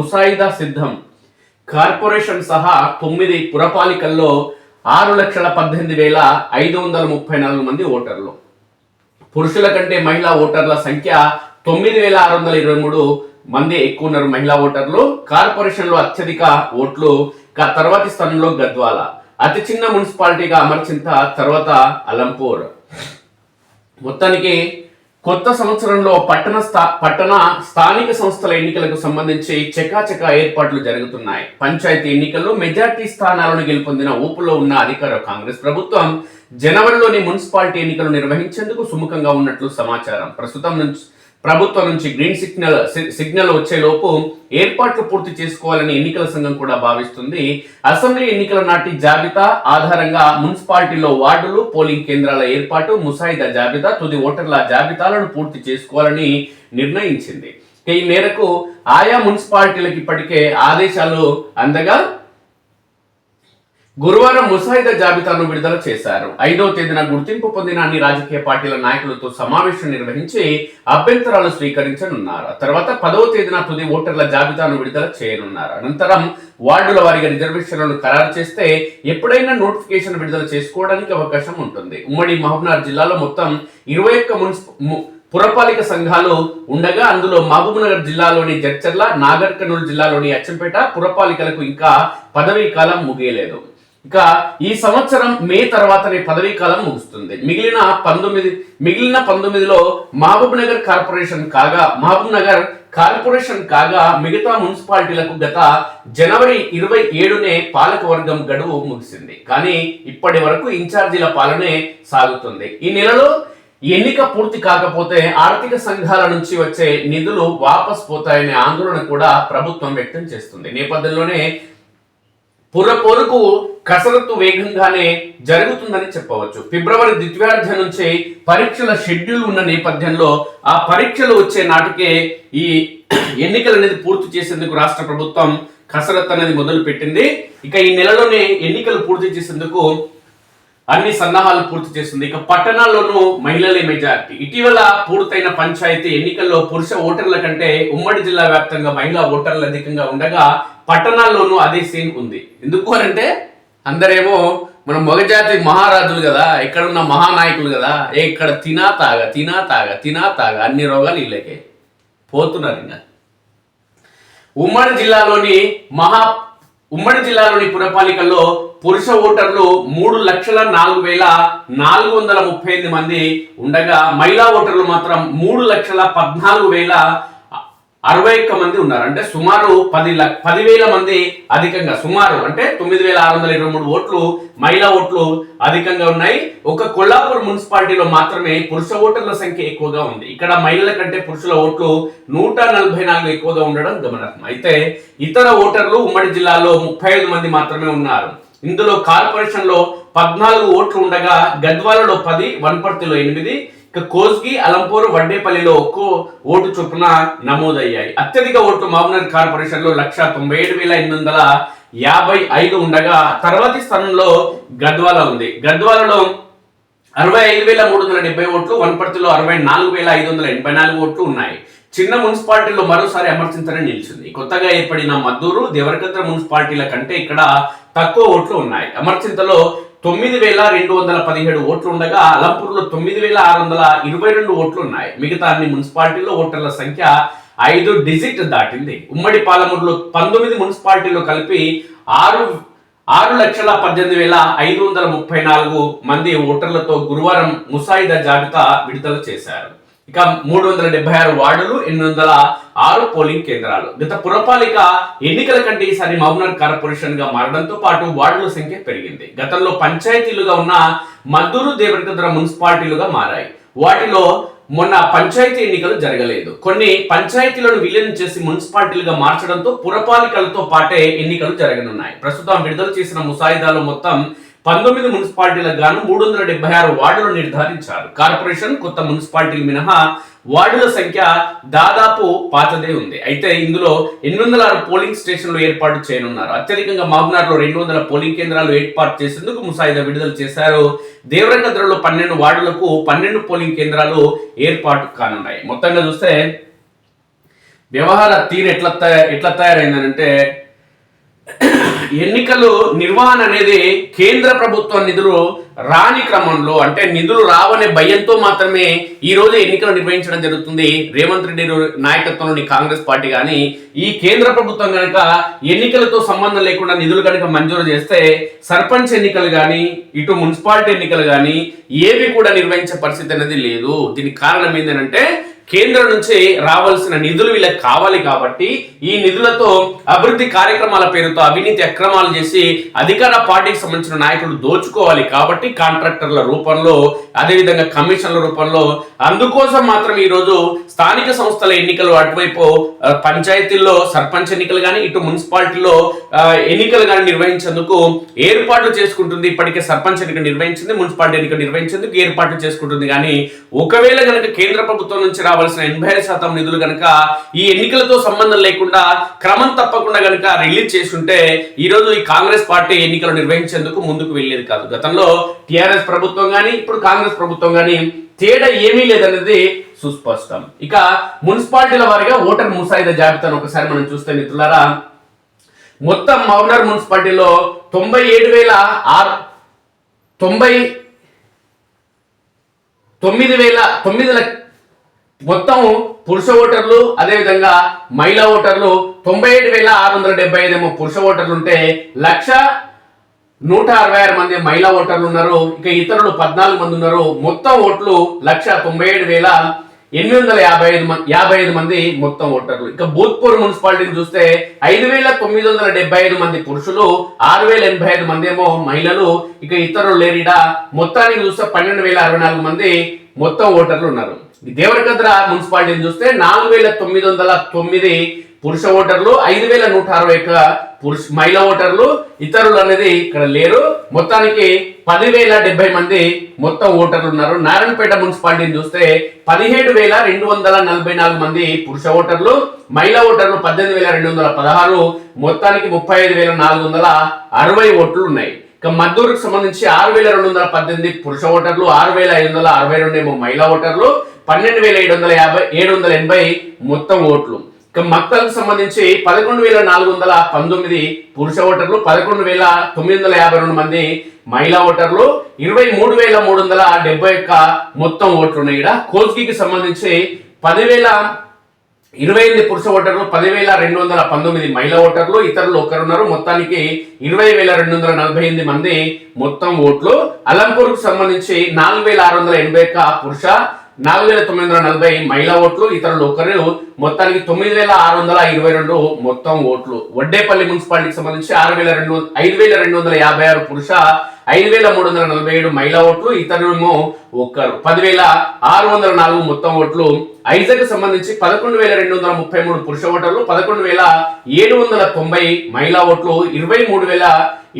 ముసాయిదా సిద్ధం. కార్పొరేషన్ సహా తొమ్మిది పురపాలికల్లో ఆరు లక్షల పద్దెనిమిది వేల ఐదు వందల ముప్పై నాలుగు మంది ఓటర్లు. పురుషుల కంటే మహిళా ఓటర్ల సంఖ్య తొమ్మిది వేల ఆరు వందల ఇరవై మూడు మంది ఎక్కువ ఉన్నారు మహిళా ఓటర్లు. కార్పొరేషన్లో అత్యధిక ఓట్లు తర్వాతి స్థానంలో గద్వాల. అతి చిన్న మున్సిపాలిటీగా అమర్చింత తర్వాత అలంపూర్. మొత్తానికి కొత్త సంవత్సరంలో పట్టణ స్థా పట్టణ స్థానిక సంస్థల ఎన్నికలకు సంబంధించి చకాచకా ఏర్పాట్లు జరుగుతున్నాయి. పంచాయతీ ఎన్నికల్లో మెజార్టీ స్థానాలను గెలుపొందిన ఊపులో ఉన్న అధికార కాంగ్రెస్ ప్రభుత్వం జనవరిలోని మున్సిపాలిటీ ఎన్నికలు నిర్వహించేందుకు సుముఖంగా ఉన్నట్లు సమాచారం. ప్రస్తుతం నుంచి ప్రభుత్వం నుంచి గ్రీన్ సిగ్నల్ సిగ్నల్ వచ్చేలోపు ఏర్పాట్లు పూర్తి చేసుకోవాలని ఎన్నికల సంఘం కూడా భావిస్తుంది. అసెంబ్లీ ఎన్నికల నాటి జాబితా ఆధారంగా మున్సిపాలిటీలో వార్డులు పోలింగ్ కేంద్రాల ఏర్పాటు ముసాయిదా జాబితా తుది ఓటర్ల జాబితాలను పూర్తి చేసుకోవాలని నిర్ణయించింది. ఈ మేరకు ఆయా మున్సిపాలిటీలకు ఇప్పటికే ఆదేశాలు అందగా గురువారం ముసాయిదా జాబితాను విడుదల చేశారు. ఐదో తేదీన గుర్తింపు పొందిన అన్ని రాజకీయ పార్టీల నాయకులతో సమావేశం నిర్వహించి అభ్యంతరాలు స్వీకరించనున్నారు. తర్వాత పదవ తేదీన తుది ఓటర్ల జాబితాను విడుదల చేయనున్నారు. అనంతరం వార్డుల వారిగా రిజర్వేషన్లను ఖరారు చేస్తే ఎప్పుడైనా నోటిఫికేషన్ విడుదల చేసుకోవడానికి అవకాశం ఉంటుంది. ఉమ్మడి మహబూబ్నగర్ జిల్లాలో మొత్తం ఇరవై ఒక్క మున్సిపల్ పురపాలిక సంఘాలు ఉండగా అందులో మహబూబ్నగర్ జిల్లాలోని జడ్చర్ల నాగర్ కర్నూలు జిల్లాలోని అచ్చంపేట పురపాలికలకు ఇంకా పదవీ కాలం ముగియలేదు. ఇక ఈ సంవత్సరం మే తర్వాతనే పదవీ కాలం ముగుస్తుంది. మిగిలిన పంతొమ్మిది మిగిలిన పంతొమ్మిదిలో మహబూబ్ నగర్ కార్పొరేషన్ కాగా మహబూబ్ నగర్ కార్పొరేషన్ కాగా మిగతా మున్సిపాలిటీలకు గత జనవరి ఇరవై ఏడునే పాలకవర్గం గడువు ముగిసింది. కానీ ఇప్పటి వరకు ఇన్ఛార్జీల పాలనే సాగుతుంది. ఈ నెలలో ఎన్నిక పూర్తి కాకపోతే ఆర్థిక సంఘాల నుంచి వచ్చే నిధులు వాపస్ పోతాయనే ఆందోళన కూడా ప్రభుత్వం వ్యక్తం చేస్తుంది. నేపథ్యంలోనే పురపోరుకు కసరత్తు వేగంగానే జరుగుతుందని చెప్పవచ్చు. ఫిబ్రవరి ద్వితీయార్థం నుంచి పరీక్షల షెడ్యూల్ ఉన్న నేపథ్యంలో ఆ పరీక్షలు వచ్చే నాటికే ఈ ఎన్నికలు అనేది పూర్తి చేసేందుకు రాష్ట్ర ప్రభుత్వం కసరత్తు అనేది మొదలు పెట్టింది ఇక ఈ నెలలోనే ఎన్నికలు పూర్తి చేసేందుకు అన్ని సన్నాహాలు పూర్తి చేస్తుంది. ఇక పట్టణాల్లోనూ మహిళలే మెజార్టీ. ఇటీవల పూర్తయిన పంచాయతీ ఎన్నికల్లో పురుష ఓటర్ల కంటే ఉమ్మడి జిల్లా వ్యాప్తంగా మహిళా ఓటర్లు అధికంగా ఉండగా పట్టణాల్లోనూ అదే సీన్ ఉంది. ఎందుకు అంటే అందరేమో మన మొగజాతి మహారాజులు కదా ఇక్కడ ఉన్న మహానాయకులు కదా ఏ ఇక్కడ తినా తాగ తినా తాగ తినా తాగ అన్ని రోగాలు ఇళ్ళకే పోతున్నారు ఇంకా. ఉమ్మడి జిల్లాలోని మహా ఉమ్మడి జిల్లాలోని పురపాలికల్లో పురుష ఓటర్లు మూడు లక్షల నాలుగు వేల నాలుగు వందల ముప్పై ఎనిమిది మంది ఉండగా మహిళా ఓటర్లు మాత్రం మూడు లక్షల పద్నాలుగు వేల అరవై ఒక్క మంది ఉన్నారు. అంటే సుమారు పది లక్ష పదివేల మంది అధికంగా సుమారు అంటే తొమ్మిది వేల ఆరు వందల ఇరవై మూడు ఓట్లు మహిళా ఓట్లు అధికంగా ఉన్నాయి. ఒక కొల్లాపూర్ మున్సిపాలిటీలో మాత్రమే పురుష ఓటర్ల సంఖ్య ఎక్కువగా ఉంది. ఇక్కడ మహిళల కంటే పురుషుల ఓట్లు నూట నలభై నాలుగు ఎక్కువగా ఉండడం గమనార్హం. అయితే ఇతర ఓటర్లు ఉమ్మడి జిల్లాలో ముప్పై ఐదు మంది మాత్రమే ఉన్నారు. ఇందులో కార్పొరేషన్లో పద్నాలుగు ఓట్లు ఉండగా గద్వాలలో పది వన్పర్తిలో ఎనిమిది ఇక కోస్గి అలంపూర్ వడ్డేపల్లిలో ఒక్కో ఓటు చొప్పున నమోదయ్యాయి. అత్యధిక ఓట్లు మహబూబ్నగర్ కార్పొరేషన్లో లక్ష తొంభై ఏడు వేల ఎనిమిది వందల యాభై ఐదు ఉండగా తర్వాతి స్థానంలో గద్వాల ఉంది. గద్వాలలో అరవై ఐదు వేల మూడు వందల డెబ్బై ఓట్లు వనపర్తిలో అరవై నాలుగు వేల ఐదు వందల ఎనభై నాలుగు ఓట్లు ఉన్నాయి. చిన్న మున్సిపాలిటీలో మరోసారి అమర్చింతనే నిలిచింది. కొత్తగా ఏర్పడిన మద్దూరు దేవరకద్ర మున్సిపాలిటీల కంటే ఇక్కడ తక్కువ ఓట్లు ఉన్నాయి. అమర్చింతలో తొమ్మిది వేల రెండు వందల పదిహేడు ఓట్లు ఉండగా అలంపూర్లో తొమ్మిది వేల ఆరు వందల ఇరవై రెండు ఓట్లు ఉన్నాయి మిగతా అన్ని మున్సిపాలిటీల్లో ఓటర్ల సంఖ్య ఐదు డిజిట్ దాటింది. ఉమ్మడి పాలమూరులో పంతొమ్మిది మున్సిపాలిటీలో కలిపి ఆరు ఆరు లక్షల పద్దెనిమిది వేల ఐదు వందల ముప్పై నాలుగు మంది ఓటర్లతో గురువారం ముసాయిదా జాబితా విడుదల చేశారు. ఇక మూడు వందల డెబ్బై ఆరు వార్డులు ఎనిమిది వందల ఆరు పోలింగ్ కేంద్రాలు. గత పురపాలిక ఎన్నికల కంటే ఈసారి మహబూబ్నగర్ కార్పొరేషన్గా మారడంతో పాటు వార్డుల సంఖ్య పెరిగింది. గతంలో పంచాయతీలుగా ఉన్న మద్దూరు దేవరకద్ర మున్సిపాలిటీలుగా మారాయి. వాటిలో మొన్న పంచాయతీ ఎన్నికలు జరగలేదు. కొన్ని పంచాయతీలను విలీనం చేసి మున్సిపాలిటీలుగా మార్చడంతో పురపాలికలతో పాటే ఎన్నికలు జరగనున్నాయి. ప్రస్తుతం విడుదల చేసిన ముసాయిదాలో మొత్తం పంతొమ్మిది మున్సిపాలిటీలకు గాను మూడు వందల డెబ్బై ఆరు వార్డులు నిర్ధారించారు. కార్పొరేషన్ కొత్త మున్సిపాలిటీలు మినహా వార్డుల సంఖ్య దాదాపు పాతదే ఉంది. అయితే ఇందులో ఎనిమిది వందల ఆరు పోలింగ్ స్టేషన్లు ఏర్పాటు చేయనున్నారు. అత్యధికంగా మహబూబ్నగర్లో రెండు వందల పోలింగ్ కేంద్రాలు ఏర్పాటు చేసేందుకు ముసాయిదా విడుదల చేశారు. దేవరంగద్రలో పన్నెండు వార్డులకు పన్నెండు పోలింగ్ కేంద్రాలు ఏర్పాటు కానున్నాయి. మొత్తంగా చూస్తే వ్యవహార తీరు ఎట్లా తయా- ఎట్లా తయారైందనంటే ఎన్నికలు నిర్వహణ అనేది కేంద్ర ప్రభుత్వ నిధులు రాని క్రమంలో అంటే నిధులు రావనే భయంతో మాత్రమే ఈ రోజు ఎన్నికలు నిర్వహించడం జరుగుతుంది. రేవంత్ రెడ్డి నాయకత్వంలోని కాంగ్రెస్ పార్టీ కానీ ఈ కేంద్ర ప్రభుత్వం కనుక ఎన్నికలతో సంబంధం లేకుండా నిధులు కనుక మంజూరు చేస్తే సర్పంచ్ ఎన్నికలు కానీ ఇటు మున్సిపాలిటీ ఎన్నికలు కానీ ఏవి కూడా నిర్వహించే పరిస్థితి అనేది లేదు. దీనికి కారణం ఏంటంటే కేంద్రం నుంచి రావాల్సిన నిధులు వీళ్ళకి కావాలి కాబట్టి ఈ నిధులతో అభివృద్ధి కార్యక్రమాల పేరుతో అవినీతి అక్రమాలు చేసి అధికార పార్టీకి సంబంధించిన నాయకులు దోచుకోవాలి కాబట్టి కాంట్రాక్టర్ల రూపంలో అదేవిధంగా కమిషన్ల రూపంలో అందుకోసం మాత్రం ఈరోజు స్థానిక సంస్థల ఎన్నికలు అటువైపు పంచాయతీల్లో సర్పంచ్ ఎన్నికలు కానీ ఇటు మున్సిపాలిటీలో ఎన్నికలు కానీ నిర్వహించేందుకు ఏర్పాట్లు చేసుకుంటుంది. ఇప్పటికే సర్పంచ్ ఎన్నిక నిర్వహించింది మున్సిపాలిటీ ఎన్నిక నిర్వహించేందుకు ఏర్పాట్లు చేసుకుంటుంది. కానీ ఒకవేళ కనుక కేంద్ర ప్రభుత్వం నుంచి రావాల్సిన ఎనభై శాతం నిధులు కనుక ఈ ఎన్నికలతో సంబంధం లేకుండా క్రమం తప్పకుండా కనుక రిలీజ్ చేస్తుంటే ఈ రోజు ఈ కాంగ్రెస్ పార్టీ ఎన్నికలు నిర్వహించేందుకు ముందుకు వెళ్ళేది కాదు. గతంలో టిఆర్ఎస్ ప్రభుత్వం కానీ ఇప్పుడు కాంగ్రెస్ ప్రభుత్వం కానీ తేడా ఏమీ లేదనేది సుస్పష్టం. ఇక మున్సిపాలిటీల వారిగా ఓటర్ ముసాయిదా జాబితాను ఒకసారి మనం చూస్తే మిత్రులారా మొత్తం మౌనర్ మున్సిపాలిటీలో తొంభై ఏడు వేల ఆరు తొంభై తొమ్మిది వేల తొమ్మిది మొత్తం పురుష ఓటర్లు అదేవిధంగా మహిళా ఓటర్లు తొంభై ఏడు వేల ఆరు వందల డెబ్బై ఐదు పురుష ఓటర్లు ఉంటే లక్ష నూట అరవై ఆరు మంది మహిళా ఓటర్లు ఉన్నారు. ఇక ఇతరులు పద్నాలుగు మంది ఉన్నారు. మొత్తం ఓట్లు లక్ష తొంభై ఏడు వేల ఎనిమిది వందల యాభై ఐదు మంది యాభై ఐదు మంది మొత్తం ఓటర్లు. ఇక భూత్పూర్ మున్సిపాలిటీని చూస్తే ఐదు వేల తొమ్మిది వందల డెబ్బై ఐదు మంది పురుషులు ఆరు వేల ఎనభై ఐదు మంది ఏమో మహిళలు. ఇక ఇతరులు లేరిడా? మొత్తానికి చూస్తే పన్నెండు వేల అరవై నాలుగు మంది మొత్తం ఓటర్లు ఉన్నారు. ఈ దేవరకద్ర మున్సిపాలిటీని చూస్తే నాలుగు వేల తొమ్మిది వందల తొమ్మిది పురుష ఓటర్లు ఐదు వేల నూట అరవై ఒక్క పురుష మహిళా ఓటర్లు ఇతరులు అనేది ఇక్కడ లేరు. మొత్తానికి పదివేల డెబ్బై మంది మొత్తం ఓటర్లు ఉన్నారు. నారాయణపేట మున్సిపాలిటీని చూస్తే పదిహేడు వేల రెండు వందల నలభై నాలుగు మంది పురుష ఓటర్లు మహిళా ఓటర్లు పద్దెనిమిది వేల రెండు వందల పదహారు మొత్తానికి ముప్పై ఐదు వేల నాలుగు వందల అరవై ఓట్లు ఉన్నాయి. ఇక మద్దూరుకు సంబంధించి ఆరు వేల రెండు వందల పద్దెనిమిది పురుష ఓటర్లు ఆరు వేల ఐదు వందల అరవై రెండు ఏమో మహిళా ఓటర్లు పన్నెండు వేల ఏడు వందల యాభై ఏడు వందల ఎనభై మొత్తం ఓట్లు. మక్తలకు సంబంధించి పదకొండు వేల నాలుగు వందల పంతొమ్మిది పురుష ఓటర్లు పదకొండు వేల తొమ్మిది వందల యాభై రెండు మంది మహిళా ఓటర్లు ఇరవై మూడు వేల మూడు వందల డెబ్బై ఒక్క మొత్తం ఓట్లు ఉన్నాయి. ఇక్కడ కోస్గికి సంబంధించి పదివేల ఇరవై ఎనిమిది పురుష ఓటర్లు పదివేల రెండు వందల పంతొమ్మిది మహిళా ఓటర్లు ఇతరులు ఒకరున్నారు మొత్తానికి ఇరవై వేల రెండు వందల నలభై ఎనిమిది మంది మొత్తం ఓట్లు. అలంపూర్కు సంబంధించి నాలుగు వేల ఆరు వందల ఎనభై ఒక్క పురుష నాలుగు వేల తొమ్మిది వందల నలభై మహిళా ఓట్లు ఇతరులు ఒకరు మొత్తానికి తొమ్మిది వేల ఆరు వందల ఇరవై రెండు మొత్తం ఓట్లు. వడ్డేపల్లి మున్సిపాలిటీకి సంబంధించి ఆరు వేల రెండు ఐదు వేల రెండు వందల యాభై ఆరు పురుష ఐదు వేల మూడు వందల నలభై ఏడు మహిళా ఓట్లు ఇతరులేమో ఒక్కరు. పదివేల ఆరు వందల నాలుగు మొత్తం ఓట్లు. ఐజక్ సంబంధించి పదకొండు వేల రెండు వందల ముప్పై మూడు పురుష ఓటర్లు పదకొండు వేల ఏడు వందల తొంభై మహిళా ఓట్లు ఇరవై మూడు వేల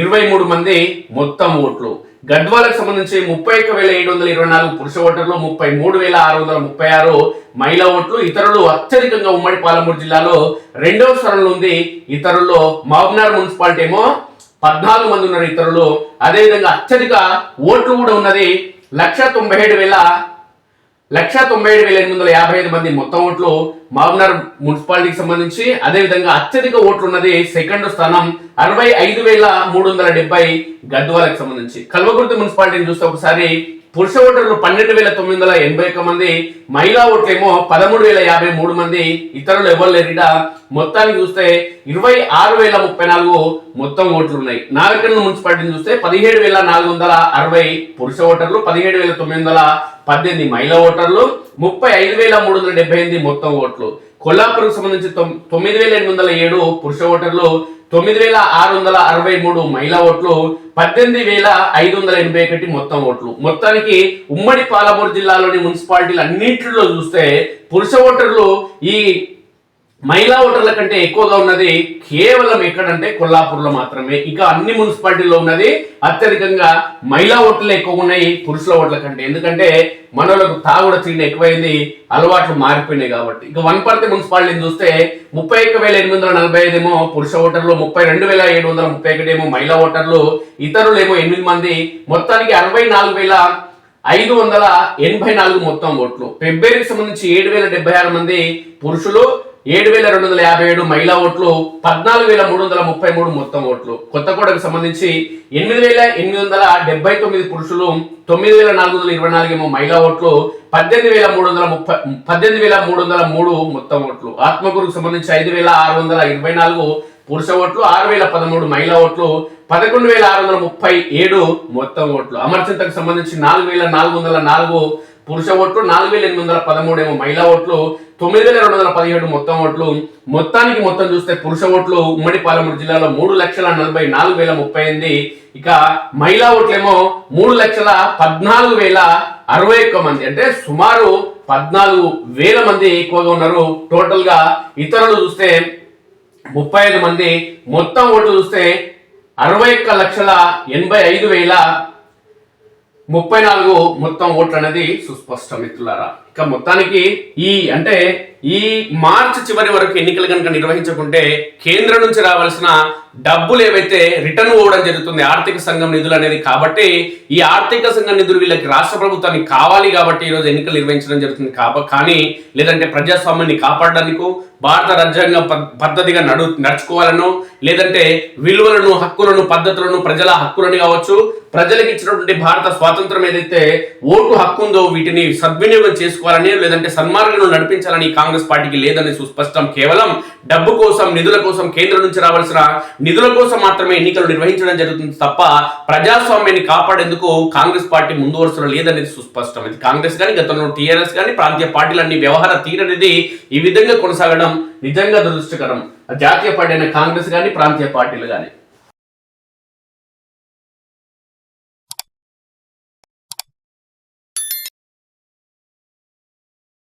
ఇరవై మూడు మంది మొత్తం ఓట్లు. గడ్వాలకు సంబంధించి ముప్పై ఒక్క వేల ఏడు వందల ఇరవై నాలుగు పురుష ఓటర్లు ముప్పై మూడు వేల ఆరు వందల ముప్పై ఆరు మహిళా ఓట్లు ఇతరులు అత్యధికంగా ఉమ్మడి పాలమూరు జిల్లాలో రెండవ స్థానంలో ఉంది. ఇతరుల్లో మహబూబ్నగర్ మున్సిపాలిటీ ఏమో పద్నాలుగు మంది ఉన్నారు ఇతరులు. అదేవిధంగా అత్యధిక ఓట్లు కూడా ఉన్నది లక్ష తొంభై ఏడు వేల లక్ష తొంభై ఏడు వేల ఎనిమిది వందల యాభై ఐదు మంది మొత్తం ఓట్లు. మహబూబ్నగర్ మున్సిపాలిటీకి సంబంధించి అదేవిధంగా అత్యధిక ఓట్లు ఉన్నది సెకండ్ స్థానం అరవై ఐదు వేల మూడు వందల డెబ్బై గద్వాలకు సంబంధించి. కల్వకుర్తి మున్సిపాలిటీని చూస్తే ఒకసారి పురుష ఓటర్లు పన్నెండు వేల తొమ్మిది వందల ఎనభై ఒక్క మంది మహిళా ఓట్లేమో పదమూడు వేల యాభై మూడు మంది ఇతరులు ఎవరు లేరిడా మొత్తానికి చూస్తే ఇరవై ఆరు వేల ముప్పై నాలుగు మొత్తం ఓట్లు ఉన్నాయి. నాగరికల్ మున్సిపాలిటీని చూస్తే పదిహేడు వేల నాలుగు వందల అరవై పురుష ఓటర్లు పదిహేడు వేల తొమ్మిది వందల పద్దెనిమిది మహిళా ఓటర్లు ముప్పై ఐదు వేల మూడు వందల డెబ్బై ఎనిమిది మొత్తం ఓట్లు. కొల్లాపూర్కు సంబంధించి తొమ్మిది వేల ఎనిమిది వందల ఏడు పురుష ఓటర్లు తొమ్మిది వేల ఆరు వందల అరవై మూడు మహిళా ఓట్లు పద్దెనిమిది వేల ఐదు వందల ఎనభై ఒకటి మొత్తం ఓట్లు. మొత్తానికి ఉమ్మడి పాలమూరు జిల్లాలోని మున్సిపాలిటీలు అన్నింటిలో చూస్తే పురుష ఓటర్లు ఈ మహిళా ఓటర్ల కంటే ఎక్కువగా ఉన్నది కేవలం ఎక్కడంటే కొల్లాపూర్లో మాత్రమే. ఇక అన్ని మున్సిపాలిటీల్లో ఉన్నది అత్యధికంగా మహిళా ఓట్లు ఎక్కువ ఉన్నాయి పురుషుల ఓట్ల కంటే. ఎందుకంటే మనలకు తాగుడ తిండి ఎక్కువైంది అలవాట్లు మారిపోయినాయి కాబట్టి. ఇక వనపర్తి మున్సిపాలిటీని చూస్తే ముప్పై ఒక్క వేల ఎనిమిది వందల నలభై ఐదు ఏమో పురుష ఓటర్లు ముప్పై రెండు వేల ఏడు వందల ముప్పై ఒకటి ఏమో మహిళా ఓటర్లు ఇతరులు ఏమో ఎనిమిది మంది. మొత్తానికి అరవై నాలుగు వేల ఐదు వందల ఎనభై నాలుగు మొత్తం ఓట్లు. ఫిబ్రవరికి సంబంధించి ఏడు వేల డెబ్బై ఆరు మంది పురుషులు ఏడు వేల రెండు వందల యాభై ఏడు మహిళా ఓట్లు పద్నాలుగు వేల మూడు వందల ముప్పై మూడు మొత్తం ఓట్లు. కొత్తగూడకు సంబంధించి ఎనిమిది వేల ఎనిమిది వందల డెబ్బై తొమ్మిది పురుషులు తొమ్మిది వేల నాలుగు వందల ఇరవై నాలుగు ఏమో మహిళా ఓట్లు పద్దెనిమిది వేల మూడు వందల ముప్పై పద్దెనిమిది వేల మూడు వందల మూడు మొత్తం ఓట్లు. ఆత్మకూరుకు సంబంధించి ఐదు వేల ఆరు వందల ఇరవై నాలుగు పురుష ఓట్లు ఆరు వేల పదమూడు మహిళా ఓట్లు పదకొండు వేల ఆరు వందల ముప్పై ఏడు మొత్తం ఓట్లు. అమర్చింతకు సంబంధించి నాలుగు వేల నాలుగు వందల నాలుగు పురుష ఓట్లు నాలుగు వేల ఎనిమిది వందల పదమూడు ఏమో మహిళా ఓట్లు తొమ్మిది వేల రెండు వందల పదిహేడు మొత్తం ఓట్లు. మొత్తానికి మొత్తం చూస్తే పురుష ఓట్లు ఉమ్మడి పాలమూరు జిల్లాలో మూడు లక్షల నలభై నాలుగు వేల ముప్పై ఎనిమిది. ఇక మహిళా ఓట్లేమో మూడు లక్షల పద్నాలుగు వేల అరవై ఒక్క మంది. అంటే సుమారు పద్నాలుగు వేల మంది ఎక్కువగా ఉన్నారు. టోటల్గా ఇతరులు చూస్తే ముప్పై ఐదు మంది. మొత్తం ఓట్లు చూస్తే అరవై ఒక్క లక్షల ఎనభై ఐదు వేల ముప్పై నాలుగు మొత్తం ఓట్లు అనేది సుస్పష్టం మిత్రులారా. ఇక మొత్తానికి ఈ అంటే ఈ మార్చి చివరి వరకు ఎన్నికలు కనుక నిర్వహించకుంటే కేంద్రం నుంచి రావాల్సిన డబ్బులు ఏవైతే రిటర్న్ అవ్వడం జరుగుతుంది ఆర్థిక సంఘం నిధులు అనేది కాబట్టి ఈ ఆర్థిక సంఘం నిధులు వీళ్ళకి రాష్ట్ర ప్రభుత్వానికి కావాలి కాబట్టి ఈ రోజు ఎన్నికలు నిర్వహించడం జరుగుతుంది కాబ కానీ లేదంటే ప్రజాస్వామ్యాన్ని కాపాడడానికో భారత రాజ్యాంగం పద్ధతిగా నడు నడుచుకోవాలను లేదంటే విలువలను హక్కులను పద్ధతులను ప్రజల హక్కులను కావచ్చు ప్రజలకు ఇచ్చినటువంటి భారత స్వాతంత్రం ఏదైతే ఓటు హక్కు ఉందో వీటిని సద్వినియోగం చేసుకో తీసుకోవాలని లేదంటే సన్మార్గంలో నడిపించాలని కాంగ్రెస్ పార్టీకి లేదని సుస్పష్టం. కేవలం డబ్బు కోసం నిధుల కోసం కేంద్రం నుంచి రావాల్సిన నిధుల కోసం మాత్రమే ఎన్నికలు నిర్వహించడం జరుగుతుంది తప్ప ప్రజాస్వామ్యాన్ని కాపాడేందుకు కాంగ్రెస్ పార్టీ ముందు వరుసలో లేదనేది సుస్పష్టం. ఇది కాంగ్రెస్ కానీ గతంలో టీఆర్ఎస్ కానీ ప్రాంతీయ పార్టీలన్నీ వ్యవహార తీరనేది ఈ విధంగా కొనసాగడం నిజంగా దురదృష్టకరం. జాతీయ పార్టీ అయిన కాంగ్రెస్ కానీ ప్రాంతీయ పార్టీలు కానీ.